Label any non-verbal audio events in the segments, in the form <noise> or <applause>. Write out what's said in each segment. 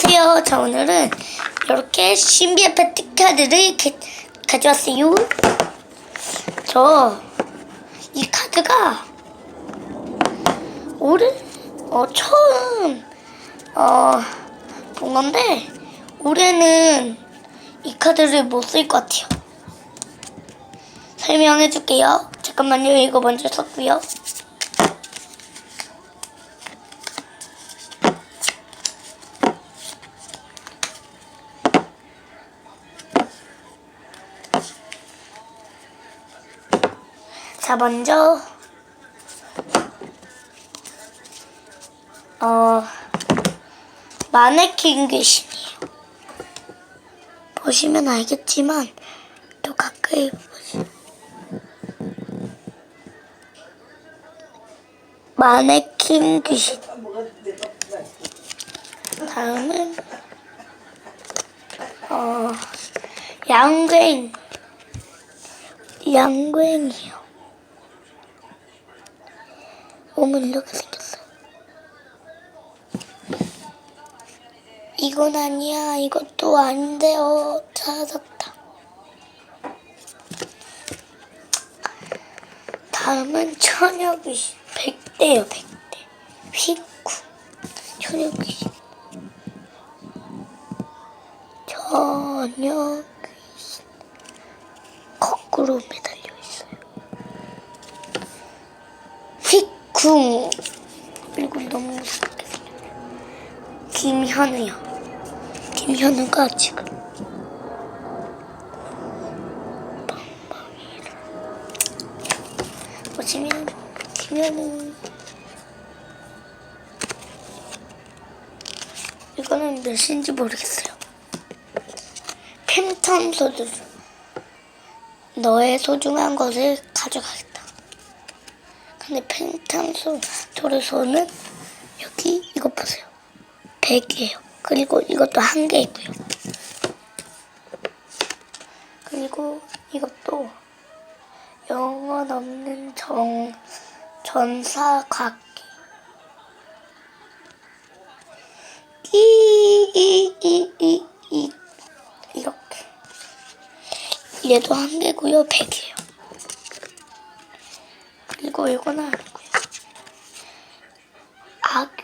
안녕하세요. 자 오늘은 이렇게 신비한 패티 카드를 가, 가져왔어요. 저 이 카드가 올해 어 처음 어 본 건데 올해는 이 카드를 못 쓸 것 같아요. 설명해 줄게요. 잠깐만요. 이거 먼저 썼고요. 자, 먼저 어 마네킹 귀신이에요. 보시면 알겠지만 또 가까이 보시. 마네킹 귀신. 다음은 어 양갱 양갱이요. 몸은 이렇게 생겼어요. 이건 아니야. 이것도 아닌데요. 찾았다. 다음은 처녀귀신. 100대요, 100대. 휘쿠. 처녀귀신. 처녀귀신. 거꾸로 매달려 쿵 그리고 너무 무섭게 생겼어요 김현우요. 김현우가 지금 뻥뻥이를 보시면 김현우. 이거는 몇인지 모르겠어요. 팬텀 소드 너의 소중한 것을 가져가겠다 근데 펜탄소 도르소는 여기 이거 보세요. 100이에요. 그리고 이것도 한개 있고요. 그리고 이것도 영원 없는 정 전사 각기 이이이이 이 이렇게 얘도 한 개고요. 100이에요. 그리고 이거는. 아기.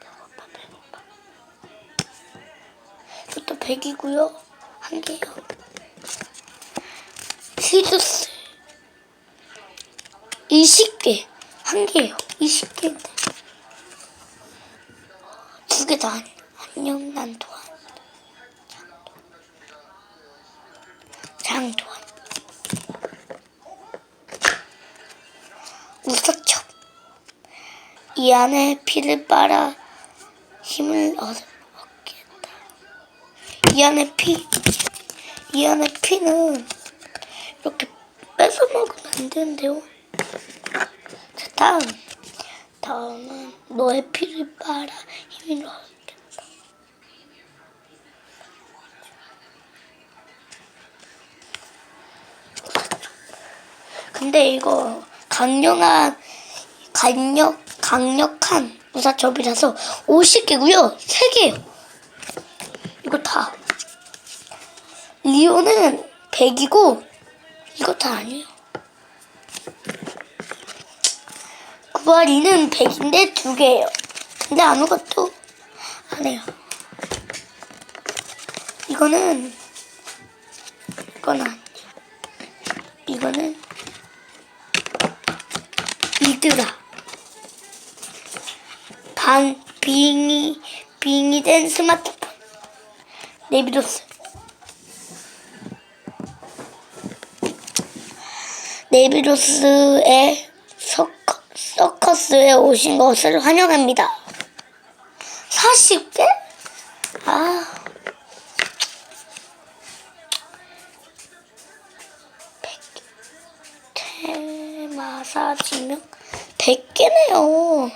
배고파, 배고파. 이것도 100이고요. 한 개요. 히두스. 20개. 한 개요. 20개인데. 두 개다 아니. 안녕, 난 도안. 장도안. 우석첩. 이 안에 피를 빨아 힘을 얻겠다. 이 안에 피, 이 안에 피는 이렇게 뺏어 먹으면 안 되는데요. 자, 다음. 다음은 너의 피를 빨아 힘을 얻겠다. 근데 이거 강력한 강력 강력한 우사첩이라서 50개고요. 3개예요. 이거 다. 리오는 100이고 이거 다 아니에요. 구아리는 100인데 2개예요. 근데 아무것도 안 해요. 이거는 이건 아니에요. 이거는 이드라 반 빙이 빙이 된 스마트폰 네비로스 네비로스의 서커, 서커스에 오신 것을 환영합니다. 40개? 아. 테마사 지명 100개네요.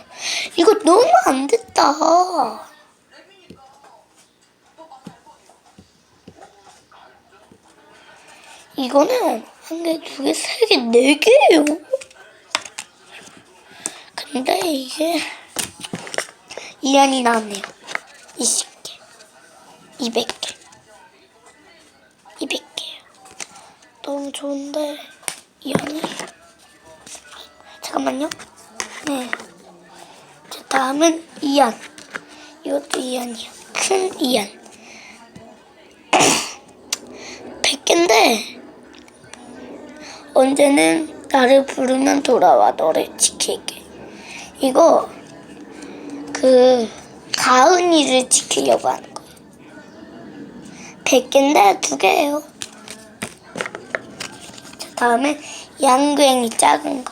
이거 너무 안 됐다. 이거는 한 개, 두 개, 세 개, 네 개예요. 근데 이게 이안이 나왔네요. 20개, 200개, 200개요. 너무 좋은데 이 안에 잠깐만요. 네. 자, 다음은 이안. 이것도 이안이요. 큰 이안. <coughs> 100개인데 언제는 나를 부르면 돌아와 너를 지킬게. 이거 그 가은이를 지키려고 하는 거예요. 100개인데 두 개예요. 자, 다음에 양귀행이 작은 거.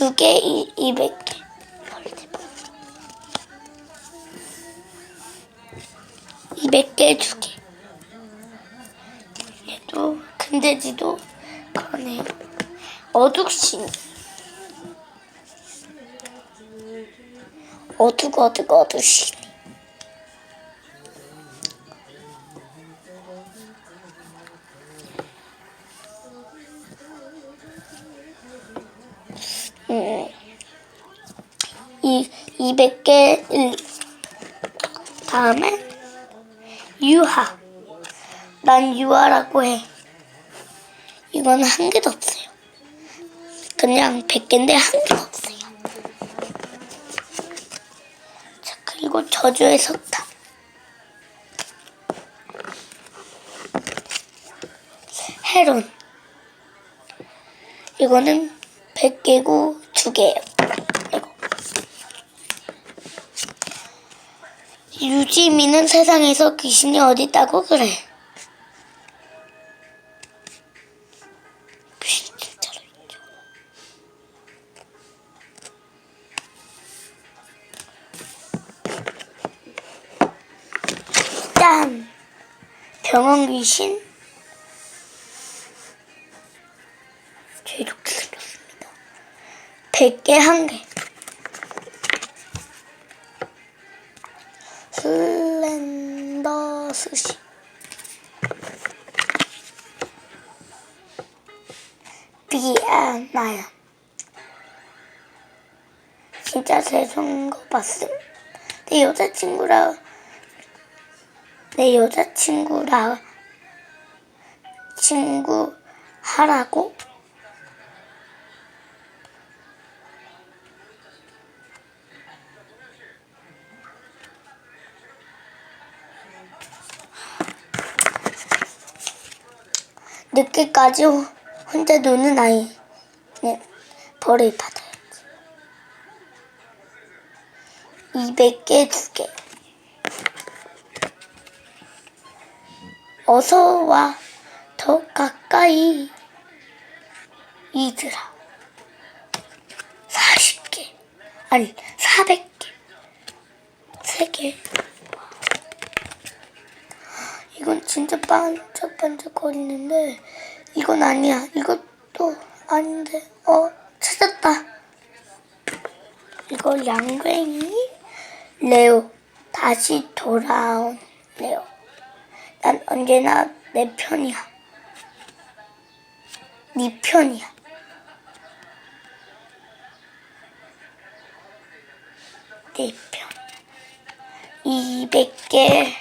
두 개, 이, 200개. 200개 두 개. 얘도 근데지도 그러네요. 어둑신. 어둑 어둑 어둑신. 200개 일. 다음에 유하. 난 유하라고 해. 이건 한 개도 없어요. 그냥 100개인데 한 개도 없어요. 자, 그리고 저주의 석탑. 헤론. 이거는 100개고 2개예요. 이거. 유지민은 세상에서 귀신이 어디 있다고 그래. 짠! 병원 귀신. 저 이렇게 생겼습니다. 100개 한 개. 스시. 미안나요. 진짜 죄송한 거 봤음. 내 여자친구라, 내 여자친구라, 친구 하라고? 늦게까지 호- 혼자 노는 아이. 네, 벌을 받아야지. 200개 두 개. 어서 와. 더 가까이. 이들아. 40개. 아니, 400개. 3개. 이건 진짜 반짝반짝 거리는데 이건 아니야. 이것도 아닌데. 어, 찾았다. 이거 양갱이 레오. 다시 돌아온 레오. 난 언제나 내 편이야. 네 편이야. 내 편. 200개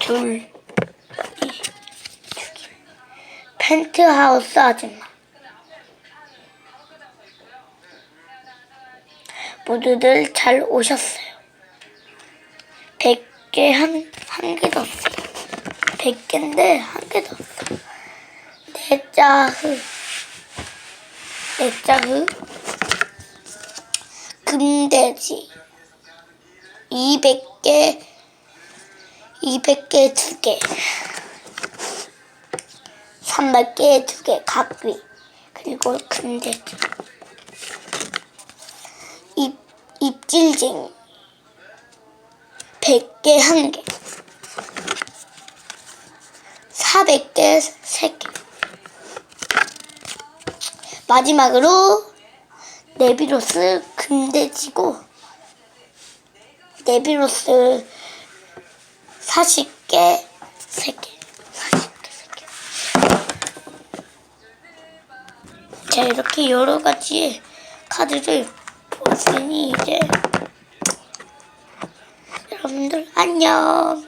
둘. 이, 두 개. 펜트하우스 아줌마. 모두들 잘 오셨어요. 100개 한, 한 개도 없어요. 100개인데 한 개도 없어요. 내짜흐. 내짜흐. 금돼지. 200개, 200개 두 개. 300개 두 개, 각귀. 그리고 금돼지. 입, 입질쟁이. 100개 한 개. 400개 세 개. 마지막으로 네비로스 금돼지고 네비로스 40개 3개 40개 제가 이렇게 여러 가지 카드를 보았으니 이제 여러분들 안녕.